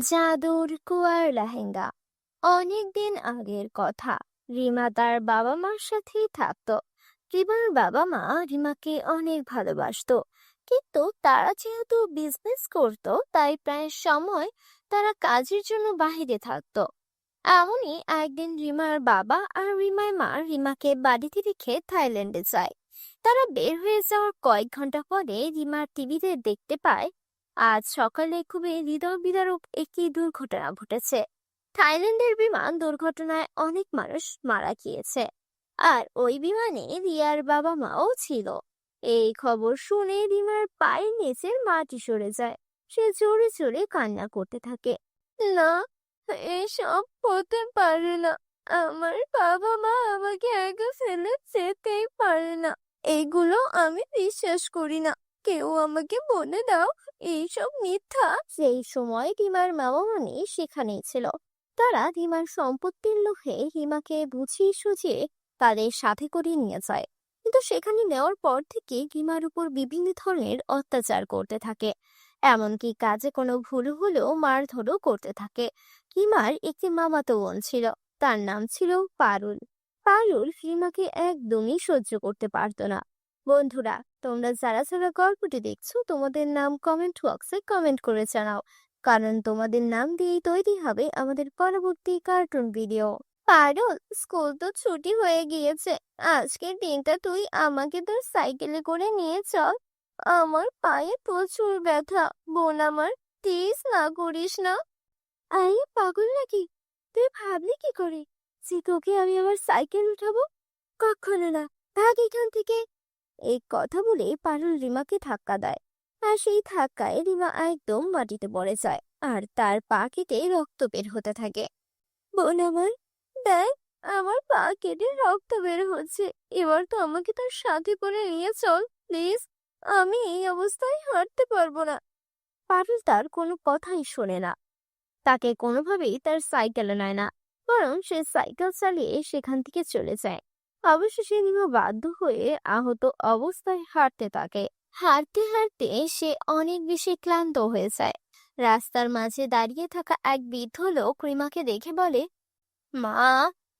জাদুর কুয়ার লেহেঙ্গা। অনেকদিন আগের কথা। রিমা তার বাবা মার সাথেই থাকতো। রিমার বাবা মা রিমাকে অনেক ভালোবাসতো। কিন্তু তারা যেহেতু বিজনেস করতো, তাই প্রায় সময় তারা কাজের জন্য বাইরে থাকত। এমনই একদিন রিমার বাবা আর রিমার মা রিমাকে বাড়িতে রেখে থাইল্যান্ডে যায়। তারা বের হয়ে যাওয়ার কয়েক ঘণ্টা পরে রিমার টিভিতে দেখতে পায় আজ সকালে খুবই হৃদয় বিদারক একটি দুর্ঘটনা ঘটেছে। থাইল্যান্ডের বিমান দুর্ঘটনায় অনেক মানুষ মারা গিয়েছে। আর ওই বিমানে রিয়ার বাবা মাও ছিল। এই খবর শুনে রিমার পায়ের নিচের মাটি সরে যায়। সে জোরে জোরে কান্না করতে থাকে। না, এসব হতে পারে না। আমার বাবা মা আমাকে একা ফেলে যেতেই পারে না। এগুলো আমি বিশ্বাস করি না। কেউ আমাকে বলে দাও, এইসব মিথ্যা। সেই সময় রিমার মামা মামি সেখানেই ছিল, তারা রিমার সম্পত্তির লোভে রিমাকে বুঝিয়ে সুঝিয়ে তাদের সাথে করে নিয়ে যায়। কিন্তু সেখানে নেওয়ার পর থেকে রিমার উপর বিভিন্ন ধরনের অত্যাচার করতে থাকে। এমনকি কাজে কোনো ভুল হলেও মারধরও করতে থাকে। রিমার একটি মামাতো বোন ছিল, তার নাম ছিল পারুল। পারুল রিমাকে একদমই সহ্য করতে পারতো না। বন্ধুরা, তোমরা যারা যারা গল্পটি দেখছ, তোমাদের নাম কমেন্ট বক্সে কমেন্ট করে জানাও। কারণ তোমাদের নাম দিয়েই তৈরি হবে আমাদের পরবর্তী কার্টুন ভিডিও পারুল স্কুল তো ছুটি হয়ে গিয়েছে। আজকের দিনটা তুই আমাকে তোর সাইকেলে করে নিয়ে চল। আমার পায়ে প্রচুর ব্যথা। বোন আমার প্লিজ না করিস না। আরে পাগল নাকি? তুই ভাবলি কি করে? যে তোকে আমি আবার সাইকেল উঠাবো? কখনো না। ভাগ এখান থেকে। এই কথা বলে পারুল রিমাকে ধাক্কা দেয়। আর সেই ধাক্কায় রিমা একদম মাটিতে পড়ে যায় আর তার পা কেটে রক্ত বের হতে থাকে। বোন আমার, দেখ, আমার পা কেটে রক্ত বের হচ্ছে। এবার তো আমাকে তার সাথে করে নিয়ে চল, প্লিজ। আমি এই অবস্থায় হাঁটতে পারব না। পারুল তার কোনো কথাই শোনে না। তাকে কোনোভাবেই তার সাইকেলে নেয় না। বরং সে সাইকেল চালিয়ে সেখান থেকে চলে যায়। অবশেষে রিমা বাধ্য হয়ে আহত অবস্থায় হাঁটতে থাকে। হাঁটতে হাঁটতে সে অনেক বেশি ক্লান্ত হয়ে যায়। রাস্তার মাঝে দাঁড়িয়ে থাকা এক বৃদ্ধ লোক রিমাকে দেখে বলে, মা,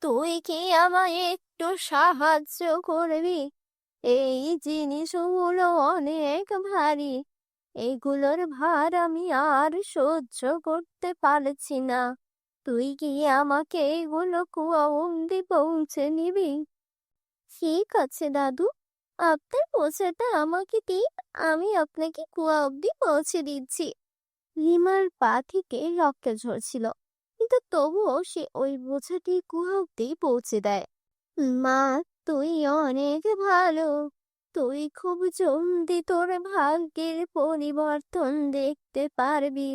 তুই কি আমায় একটু সাহায্য করবি? এই জিনিসগুলো অনেক ভারী। এগুলোর ভার আমি আর সহ্য করতে পারছি না। তুই কি আমাকে এগুলো কুয়া অব্দি পৌঁছে নিবি? ঠিক আছে, দাদু। আপনার পৌঁছাটা আমাকে দিন, আমি আপনাকে কুয়া অব্দি পৌঁছে দিচ্ছি। রিমার পা থেকে রক্ত ঝরছিল, কিন্তু তবুও সে ওই বোঝাটি কুয়া অব্দি পৌঁছে দেয়। মা, তুই অনেক ভালো। তুই খুব জলদি তোর ভাগ্যের পরিবর্তন দেখতে পারবি।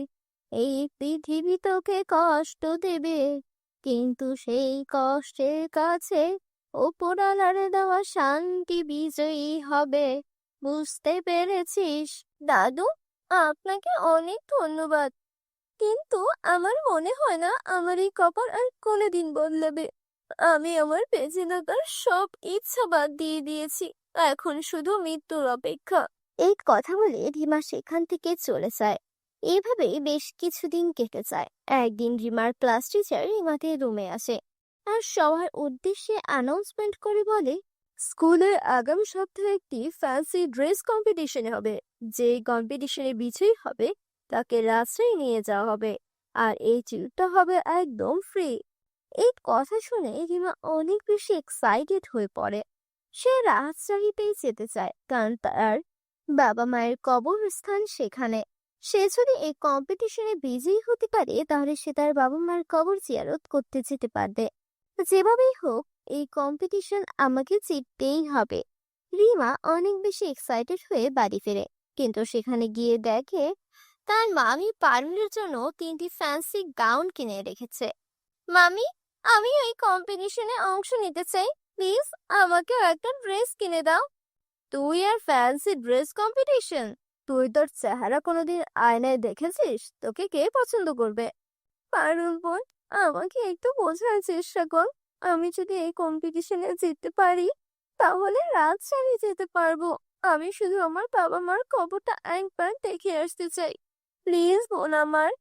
এই পৃথিবী তোকে কষ্ট দেবে, কিন্তু সেই কষ্টের কাছে ওপরালার দেওয়া শান্তি বিজয়ী হবে। বুঝতে পেরেছিস? দাদু, আপনাকে অনেক ধন্যবাদ। কিন্তু আমার মনে হয় না আমার এই কপাল আর কোনোদিন বদলাবে। আমি আমার বেঁচে থাকার সব ইচ্ছা বাদ দিয়ে দিয়েছি। এখন শুধু মৃত্যুর অপেক্ষা। এই কথা বলে রিমা সেখান থেকে চলে যায়। এইভাবে বেশ কিছুদিন কেটে যায়। একদিন রিমার ক্লাস টিচার রিমাকে রুমে আসে। আর সবার উদ্দেশ্যে অ্যানাউন্সমেন্ট করে বলে, স্কুলের আগামী সপ্তাহে একটি ফ্যান্সি ড্রেস কম্পিটিশন হবে। যে কম্পিটিশনে বিজয়ী হবে, তাকে রাস্তায় নিয়ে যাওয়া হবে। আর এই টিউরটা হবে একদম ফ্রি এই কথা শুনে রিমা অনেক বেশি এক্সাইটেড হয়ে পড়ে। সে রাজশাহীতেই যেতে চায়, কারণ তার বাবা মায়ের কবরস্থান সেখানে। সে যদি এই কম্পিটিশনে বিজয়ী হতে পারে, তাহলে সে তার বাবা মায়ের কবর জিয়ারত করতে যেতে পারবে। যেভাবেই হোক, এই কম্পিটিশন আমাকে জিততেই হবে। রিমা অনেক বেশি এক্সাইটেড হয়ে বাড়ি ফেরে, কিন্তু সেখানে গিয়ে দেখে তার মামি পারুলের জন্য তিনটি ফ্যান্সি গাউন কিনে রেখেছে। মামি, আমি এই কম্পিটিশনে অংশ নিতে চাই। প্লিজ আমাকে একটা ড্রেস কিনে দাও। তুই আর ফ্যান্সি ড্রেস কম্পিটিশন তুই তোর চেহারা কোনোদিন আয়নায় দেখেছিস? তোকে কে পছন্দ করবে? পারুল বোন আমাকে একটু বোঝার চেষ্টা কর। আমি যদি এই কম্পিটিশনে জিততে পারি, তাহলে রাজশাহী যেতে পারব। আমি শুধু আমার বাবা মার কবরটা একবার দেখে আসতে চাই। প্লিজ, বোন আমার।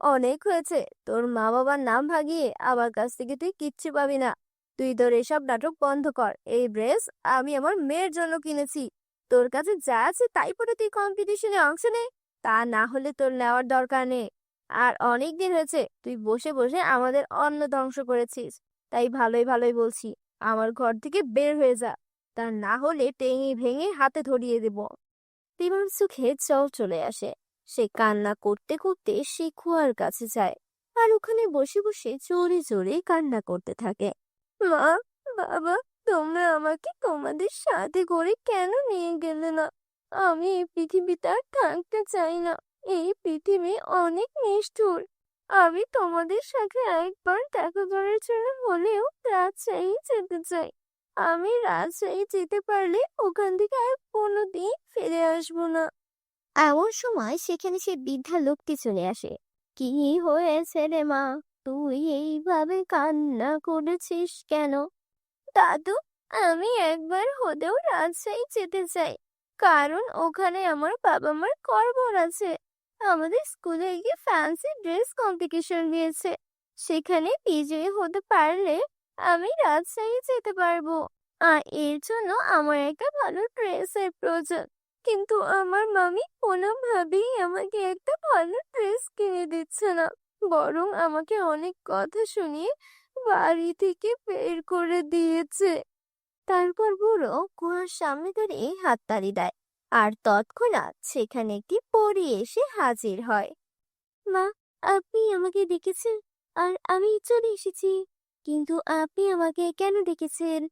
অনেক হয়েছে। তোর মা বাবার নাম ভাগিয়ে আমার কাছ থেকে তুই কিচ্ছু পাবি না। তুই তোর এসব নাটক বন্ধ কর। এই ড্রেস আমি আমার মেয়ের জন্য কিনেছি। তোর কাছে যা আছে তাই পরে তুই কম্পিটিশনে অংশ নে। তা না হলে তোর নেওয়ার দরকার নেই। আর অনেক দিন হয়েছে তুই বসে বসে আমাদের অন্ন ধ্বংস করেছিস। তাই ভালোই ভালোই বলছি, আমার ঘর থেকে বের হয়ে যা। তা না হলে টেঙে ভেঙে হাতে ধরিয়ে দেব। রিমার চোখে জল চলে আসে। সে কান্না করতে করতে সে কুয়ার কাছে যায় আর ওখানে বসে বসে জোরে জোরে কান্না করতে থাকে। মা, বাবা, তোমরা আমাকে তোমাদের সাথে করে কেন নিয়ে গেলে না? আমি এই পৃথিবীতে আর থাকতে চাই না। এই পৃথিবী অনেক নিষ্ঠুর। আমি তোমাদের সাথে একবার দেখা করার জন্য হলেও রাজশাহী যেতে চাই। আমি রাজশাহী যেতে পারলে ওখান থেকে আর কোনোদিন ফিরে আসব না। এমন সময় সেখানে সে বৃদ্ধা লোকটি চলে আসে। কি হয়েছে রে মা? তুই এইভাবে কান্না করেছিস কেন? দাদু, আমি একবার হলেও রাজশাহী যেতে চাই। কারণ ওখানে আমার বাবা মার কর্মর আছে। আমাদের স্কুলে গিয়ে ফ্যান্সি ড্রেস কম্পিটিশন দিয়েছে সেখানে বিজয়ী হতে পারলে আমি রাজশাহী যেতে পারব। আর এর জন্য আমার একটা ভালো ড্রেসের প্রয়োজন। কিন্তু আমার মামি কোনোভাবেই আমাকে একটা ভালো ড্রেস কিনে দিচ্ছে না। বরং আমাকে অনেক কথা শুনিয়ে বাড়ি থেকে বের করে দিয়েছে। তারপর বুড়ো কুয়ার সামনে দাঁড়িয়ে হাততালি দেয়। আর তৎক্ষণাৎ সেখানে একটি পরী এসে হাজির হয়। মা, আপনি আমাকে ডেকেছেন? আর আমি চলে এসেছি। কিন্তু আপনি আমাকে কেন ডেকেছেন?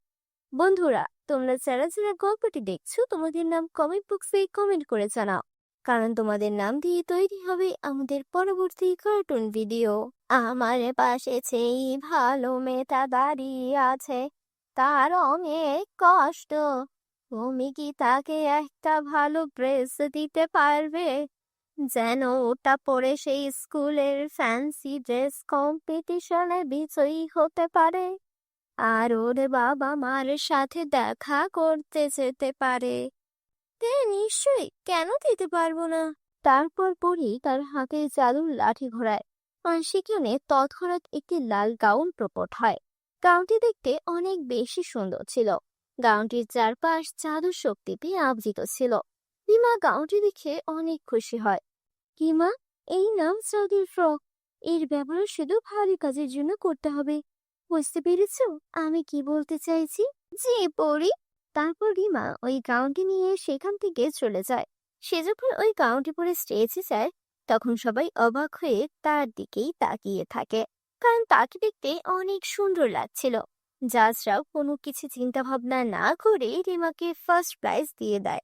বন্ধুরা, তোমরা যারা যারা গল্পটি দেখছ, তোমাদের নাম কমেন্ট বক্সে কমেন্ট করে জানাও। কারণ তোমাদের নাম দিয়ে তৈরি হবে আমাদের পরবর্তী কার্টুন ভিডিও। আমার পাশে সেই ভালো মেয়েটা দাঁড়িয়ে আছে, তার অনেক কষ্ট। তুমি কি তাকে একটা ভালো ড্রেস দিতে পারবে? যেন ওটা পরে সেই স্কুলের ফ্যান্সি ড্রেস কম্পিটিশনে বিজয়ী হতে পারে। আর ওর বাবা মার সাথে দেখা করতে যেতে পারে। তে নিশ্চয়ই। কেন দিতে পারব না? তারপর পরই তার হাতে জাদুর লাঠি ঘোরায়। আর সেখানে তৎক্ষণাৎ একটি লাল গাউন প্রকট হয়। গাউনটি দেখতে অনেক বেশি সুন্দর ছিল। গাউনটির চারপাশ জাদুর শক্তিতে আবৃত ছিল। রিমা গাউনটি দেখে অনেক খুশি হয়। কিমা এই নাম জাদুর ফ্রক। এর ব্যবহার শুধু ভালো কাজের জন্য করতে হবে। বুঝতে পেরেছ আমি কি বলতে চাইছি? জি পড়ি তারপর রিমা ওই গাউনটি নিয়ে সেখান থেকে চলে যায়। সে যখন ওই গাউনটি পরে স্টেজে যায়, তখন সবাই অবাক হয়ে তার দিকেই তাকিয়ে থাকে। কারণ তাকে দেখতে অনেক সুন্দর লাগছিল। জাজরাও কোনো কিছু চিন্তা ভাবনা না করে রিমাকে ফার্স্ট প্রাইজ দিয়ে দেয়।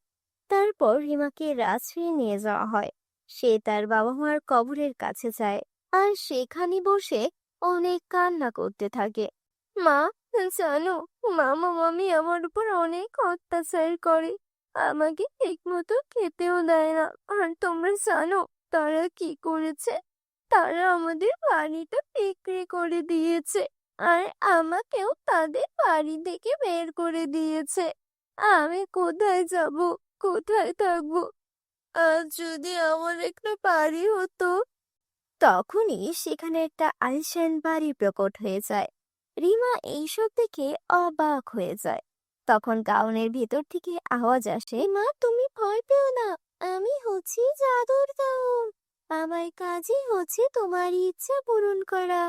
তারপর রিমাকে রাজশাহী নিয়ে যাওয়া হয়। সে তার বাবা মার কবরের কাছে যায় আর সেখানে বসে অনেক কান্না করতে থাকে। মা, জানো, মামা মামি আমার উপর অনেক অত্যাচার করে। আমাকে ঠিক মতো খেতেও দেয় না। আর তোমরা জানো, তারা কি করেছে? তারা আমাদের বাড়িটা বিক্রি করে দিয়েছে। আর আমাকেও তাদের বাড়ি থেকে বের করে দিয়েছে। আমি কোথায় যাব? কোথায় থাকব? আর যদি আমার একটা বাড়ি হতো। তখনই সেখানে একটা আলিশান বাড়ি প্রকট হয়ে যায়। রিমা এইসব দেখে অবাক হয়ে যায়। তখন গাউনের ভেতর থেকে আওয়াজ আসে, মা, তুমি ভয় পেও না। আমি হচ্ছি জাদুর গাউন আমার কাজই হচ্ছে তোমার ইচ্ছা পূরণ করা।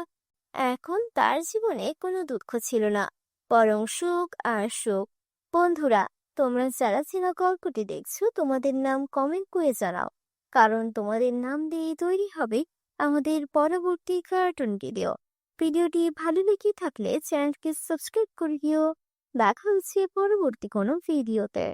এখন তার জীবনে কোনো দুঃখ ছিল না। বরং সুখ আর সুখ। বন্ধুরা, তোমরা যারা চেনা গল্পটি দেখছ, তোমাদের নাম কমেন্ট করে জানাও। কারণ তোমাদের নাম দিয়ে তৈরি হবে আমাদের পরবর্তী কার্টুন ভিডিও ভিডিওটি ভালো লেগে থাকলে চ্যানেলকে সাবস্ক্রাইব করে দিও। দেখা হচ্ছে পরবর্তী কোনো ভিডিওতে